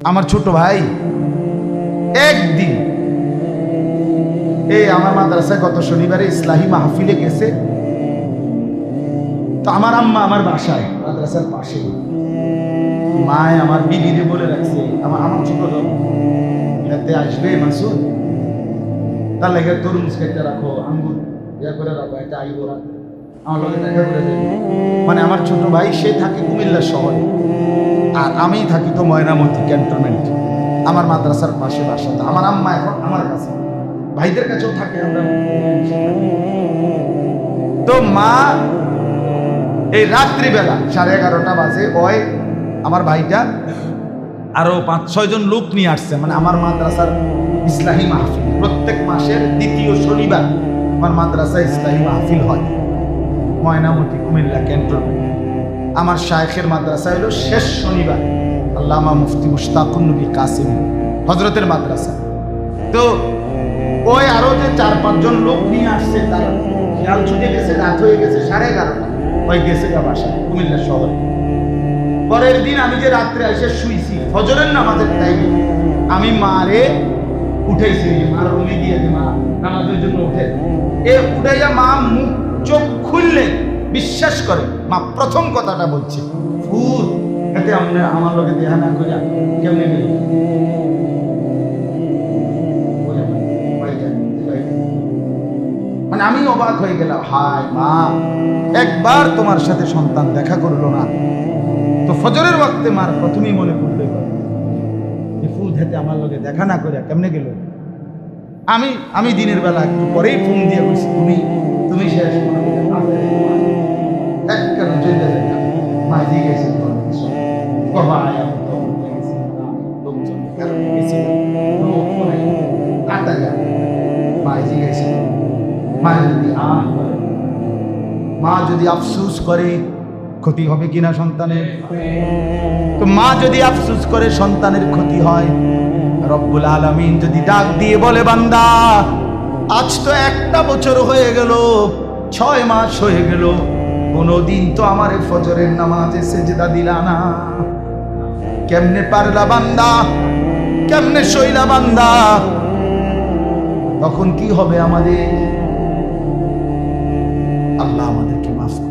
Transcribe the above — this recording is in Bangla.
আমার ছোট ভাই, একদিন এই আমার মাদ্রাসায় গত শনিবারে ইসলাহি মাহফিলে গেছে। তো আমার আম্মা আমার বাসায়, মাদ্রাসার পাশে। মায় আমার বিবিরে বলে রাখছে, আমার আমার ছোট এতে আসবে মাসুদ? তার লেগে তরমুজ কেটে রাখো, আঙ্গুর ইয়া করে রাখো এটা আইবো রাখো আমার লোকে দেখা করে মানে আমার ছোট ভাই, সে থাকে কুমিল্লা শহরে। আর আমি থাকি তো ময়নামতি ক্যান্টনমেন্ট। আমার মাদ্রাসার পাশে বাসা আমার আম্মা এখন আমার কাছে। ভাইদের কাছেও থাকে আমরা। তো মা, এই রাত্রিবেলা সাড়ে এগারোটা বাজে, ওই আমার ভাইটা আরও পাঁচ, ছয় জন লোক নিয়ে আসছে। মানে আমার মাদ্রাসার ইসলাহী মাহফিল। প্রত্যেক মাসের দ্বিতীয় শনিবার আমার মাদ্রাসা ইসলাহী মাহফিল হয়। ময়নামতি কুমিল্লা ক্যান্টনমেন্ট। আমার শায়েখের মাদ্রাসা হলো শেষ শনিবার। আল্লামা মুফতি মুশতাকুন নবী কাসিম হজরতের মাদ্রাসা। তো ওই আরও যে চার পাঁচজন লোক নিয়ে আসছে, তার খেয়াল ছুটে গেছে, রাত হয়ে গেছে সাড়ে এগারোটা। ওই গেছে বাসা কুমিল্লা শহরে। পরের দিন আমি যে রাত্রে এসে শুইছি, ফজরের নামাজের টাইমে আমি মারে উঠেছি মার রুমে দিয়ে মা নামাজের জন্য উঠে। এ উঠাইয়া মা মুখ চোখ খুললে বিশ্বাস করে। মা, প্রথম কথাটা বলছে, ফুল, এতে আমরা, আমার লোকে দেহা না করিয়া কেমনে মানে আমি অবাক হয়ে গেলাম, হায় মা, একবার তোমার সাথে সন্তান দেখা করল না। তো ফজরের ওয়াক্তে মার প্রথমেই মনে এই যে ফুল হেতে আমার লোকে দেখা না করে কেমনে গেল? আমি আমি দিনের বেলা একটু পরেই ফোন দিয়ে বলছি, তুমি তুমি শেষ মনে মা যদি মা যদি আফসুস করে, ক্ষতি হবে কিনা সন্তানের? তো মা যদি আফসুস করে, সন্তানের ক্ষতি হয়। রব্বুল আলামিন যদি ডাক দিয়ে বলে, বান্দা, আজ তো একটা বছর হয়ে গেল, ছয় মাস হয়ে গেল, কোনোদিন তো আমার ফজরের নামাজে সেজদা দিলা না। কেমনে পারলা বান্দা, কেমনে সইলা বান্দা? তখন কি হবে আমাদের? 我できます。か